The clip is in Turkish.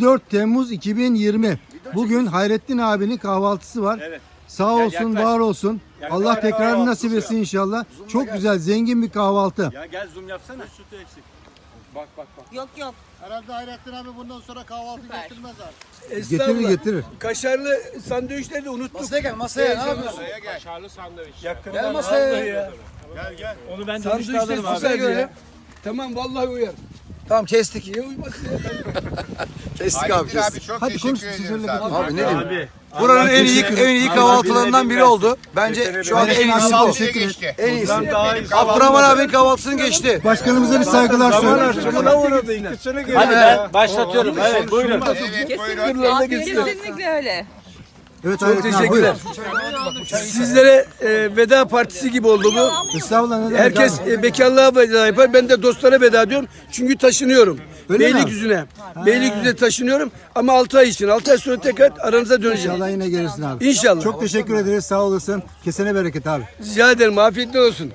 24 Temmuz 2020. Bugün Hayrettin abinin kahvaltısı var. Evet. Sağ Gel, olsun, yaklaş. var olsun. Yaklaş. Allah tekrarını Kahvaltısı nasip etsin inşallah. Çok güzel, zengin bir kahvaltı. Ya gel zoom yapsana. Sütü eksik. Bak bak bak. Yok yok. Herhalde Hayrettin abi bundan sonra kahvaltı Süper. getirmez abi. Getirir Estağfurullah. getirir. Kaşarlı sandviçleri de unuttuk. Masaya gel masaya ne yapıyorsun? Yakından Gel masaya. ya. Gel gel. Onu ben Sandviçleri dönüşte alırım abi. süper ya. Tamam vallahi uyar. Tamam kestik. Niye uymasın ya? Kestik abi abi çok Hadi konuş, teşekkür siz abi. Abi ne diyeyim? Abi. Buranın en iyi en iyi kahvaltılarından biri oldu. Bence şu an en iyisi bu. teşekkür geçti. En iyisi. Bundan daha iyi. Abdurrahman abinin kahvaltısını geçti. Başkanımıza bir saygılar uğradı yine. Hadi ben başlatıyorum. Evet buyurun. Evet buyurun. Kesinlikle öyle. Evet Çok Hayrettin abi teşekkürler. Sizlere e, veda partisi gibi oldu bu. Estağfurullah Herkes e, bekarlığa veda yapar. Ben de dostlara veda diyorum. Çünkü taşınıyorum. Öyle mi? Beylikdüzü'ne. Beylikdüzü'ne taşınıyorum. Ama 6 ay için. 6 ay sonra tekrar aranıza döneceğim. İnşallah yine gelirsin abi. İnşallah. Çok teşekkür ederiz sağ olasın. Kesene bereket abi. Rica ederim. Afiyetler olsun.